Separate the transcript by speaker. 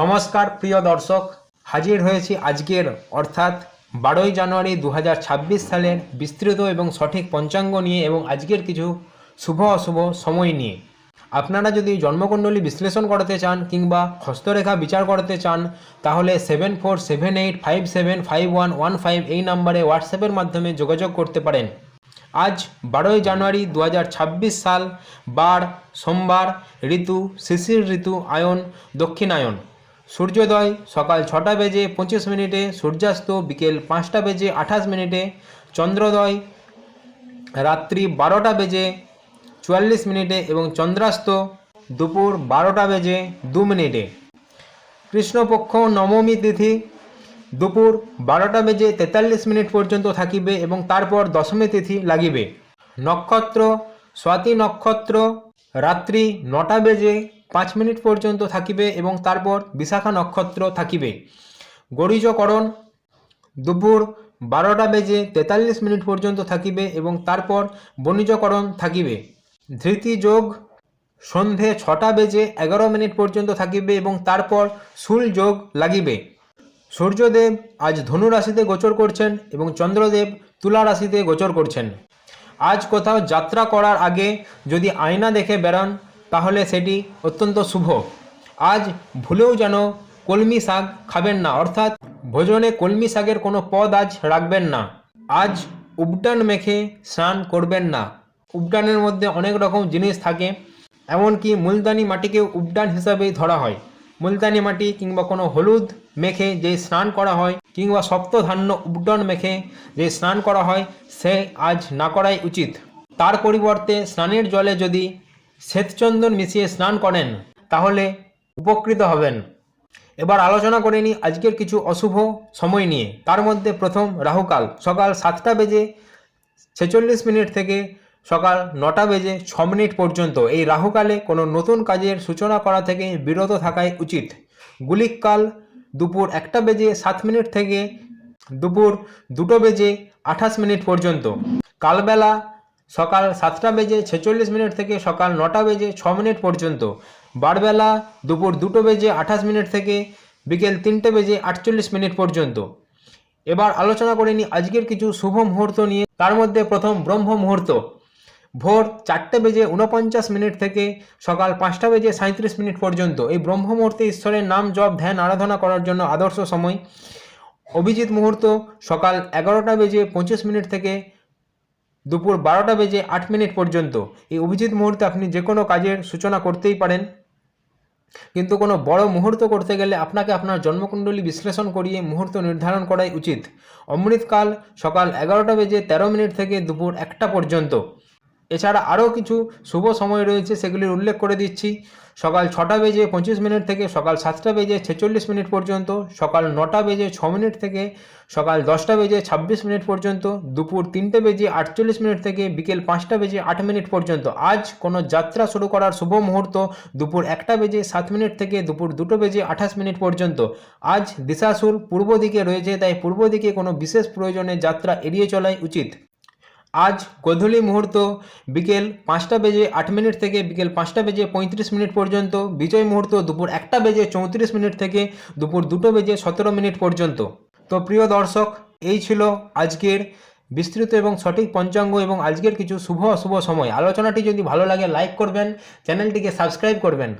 Speaker 1: নমস্কার, প্রিয় দর্শক। হাজির হয়েছি আজকের, অর্থাৎ বারোই জানুয়ারি দু হাজার ছাব্বিশ সালের বিস্তৃত এবং সঠিক পঞ্চাঙ্গ নিয়ে এবং আজকের কিছু শুভ অশুভ সময় নিয়ে। আপনারা যদি জন্মকুণ্ডলী বিশ্লেষণ করতে চান কিংবা হস্তরেখা বিচার করতে চান, তাহলে seven four seven eight five seven five one one five এই নাম্বারে হোয়াটসঅ্যাপের মাধ্যমে যোগাযোগ করতে পারেন। আজ বারোই জানুয়ারি দু হাজার ছাব্বিশ সাল, বার, সোমবার, ঋতু, শিশির ঋতু, আয়ন, দক্ষিণায়ন। সূর্যোদয় সকাল ছটা বেজে পঁচিশ মিনিটে, সূর্যাস্ত বিকেল পাঁচটা বেজে আঠাশ মিনিটে, চন্দ্রোদয় রাত্রি বারোটা বেজে চুয়াল্লিশ মিনিটে এবং চন্দ্রাস্ত দুপুর বারোটা বেজে দু মিনিটে। কৃষ্ণপক্ষ নবমী তিথি দুপুর বারোটা বেজে তেতাল্লিশ মিনিট পর্যন্ত থাকিবে এবং তারপর দশমী তিথি লাগিবে। নক্ষত্র, স্বাতি নক্ষত্র, রাত্রি নটা বেজে পাঁচ মিনিট পর্যন্ত থাকিবে এবং তারপর বিশাখা নক্ষত্র থাকিবে। গরিজকরণ, দুপুর বারোটা বেজে তেতাল্লিশ মিনিট পর্যন্ত থাকিবে এবং তারপর বণিজকরণ থাকিবে। ধৃতি যোগ, সন্ধে ছটা বেজে এগারো মিনিট পর্যন্ত থাকিবে এবং তারপর শুল যোগ লাগিবে। সূর্যদেব আজ ধনু রাশিতে গোচর করছেন এবং চন্দ্রদেব তুলা রাশিতে গোচর করছেন। আজ কোথাও যাত্রা করার আগে যদি আয়না দেখে বেরান তাহলে সেটি অত্যন্ত শুভ। আজ ভুলেও যেন কলমি শাক খাবেন না, অর্থাৎ ভোজনে কলমি শাকের কোনো পদ আজ রাখবেন না। আজ উপটান মেখে স্নান করবেন না। উপটানের মধ্যে অনেক রকম জিনিস থাকে, এমনকি মুলতানি মাটিকে উপটান হিসাবেই ধরা হয়। মুলতানি মাটি কিংবা কোনো হলুদ মেখে যে স্নান করা হয়, কিংবা সপ্তধান্য উপডন মেখে যে স্নান করা হয়, সে আজ না করাই উচিত। তার পরিবর্তে স্নানের জলে যদি শ্বেতচন্দন মিশিয়ে স্নান করেন, তাহলে উপকৃত হবেন। এবার আলোচনা করে নিই আজকের কিছু অশুভ সময় নিয়ে। তার মধ্যে প্রথম রাহুকাল, সকাল সাতটা বেজে ছেচল্লিশ মিনিট থেকে সকাল নটা বেজে ছ মিনিট পর্যন্ত। এই রাহুকালে কোনো নতুন কাজের সূচনা করা থেকে বিরত থাকাই উচিত। গুলিককাল দুপুর একটা বেজে সাত মিনিট থেকে দুপুর দুটো বেজে আঠাশ মিনিট পর্যন্ত। কালবেলা সকাল সাতটা বেজে ছেচল্লিশ মিনিট থেকে সকাল নটা বেজে ছ মিনিট পর্যন্ত। বারবেলা দুপুর দুটো বেজে আঠাশ মিনিট থেকে বিকেল তিনটে বেজে আটচল্লিশ মিনিট পর্যন্ত। এবার আলোচনা করে নিই আজকের কিছু শুভ মুহূর্ত নিয়ে। তার মধ্যে প্রথম ব্রহ্ম মুহূর্ত। ভোর চারটে বেজে উনপঞ্চাশ মিনিট থেকে সকাল পাঁচটা বেজে সাঁত্রিশ মিনিট পর্যন্ত। এই ব্রহ্ম মুহূর্তে ঈশ্বরের নাম জপ, ধ্যান, আরাধনা করার জন্য আদর্শ সময়। অভিজিৎ মুহূর্ত সকাল এগারোটা বেজে পঁচিশ মিনিট থেকে দুপুর বারোটা বেজে আট মিনিট পর্যন্ত। এই অভিজিৎ মুহূর্তে আপনি যে কোনো কাজের সূচনা করতেই পারেন। কিন্তু কোনো বড় মুহূর্ত করতে গেলে আপনাকে আপনার জন্মকুণ্ডলী বিশ্লেষণ করিয়ে মুহূর্ত নির্ধারণ করাই উচিত। অমৃতকাল সকাল এগারোটা বেজে তেরো মিনিট থেকে দুপুর একটা পর্যন্ত। এছাড়া আরও কিছু শুভ সময় রয়েছে, সেগুলির উল্লেখ করে দিচ্ছি। সকাল ছটা বেজে পঁচিশ মিনিট থেকে সকাল সাতটা বেজে ছেচল্লিশ মিনিট পর্যন্ত, সকাল নটা বেজে ছ মিনিট থেকে সকাল দশটা বেজে ছাব্বিশ মিনিট পর্যন্ত, দুপুর তিনটে বেজে আটচল্লিশ মিনিট থেকে বিকেল পাঁচটা বেজে আট মিনিট পর্যন্ত। আজ কোনো যাত্রা শুরু করার শুভ মুহূর্ত দুপুর একটা বেজে সাত মিনিট থেকে দুপুর দুটো বেজে আঠাশ মিনিট পর্যন্ত। আজ দিশাসুর পূর্ব দিকে রয়েছে, তাই পূর্ব দিকে কোনো বিশেষ প্রয়োজনে যাত্রা এড়িয়ে চলাই উচিত। আজ গোধূলি মুহূর্ত, বিকেল পাঁচটা বেজে আট মিনিট থেকে বিকেল পাঁচটা বেজে পঁয়ত্রিশ মিনিট পর্যন্ত, বিজয় মুহূর্ত দুপুর একটা বেজে চৌত্রিশ মিনিট থেকে দুপুর দুটো বেজে সতেরো মিনিট পর্যন্ত। তো প্রিয় দর্শক, এই ছিল আজকের বিস্তৃত এবং সঠিক পঞ্চাঙ্গ এবং আজকের কিছু শুভ অশুভ সময়। আলোচনাটি যদি ভালো লাগে লাইক করবেন, চ্যানেলটিকে সাবস্ক্রাইব করবেন।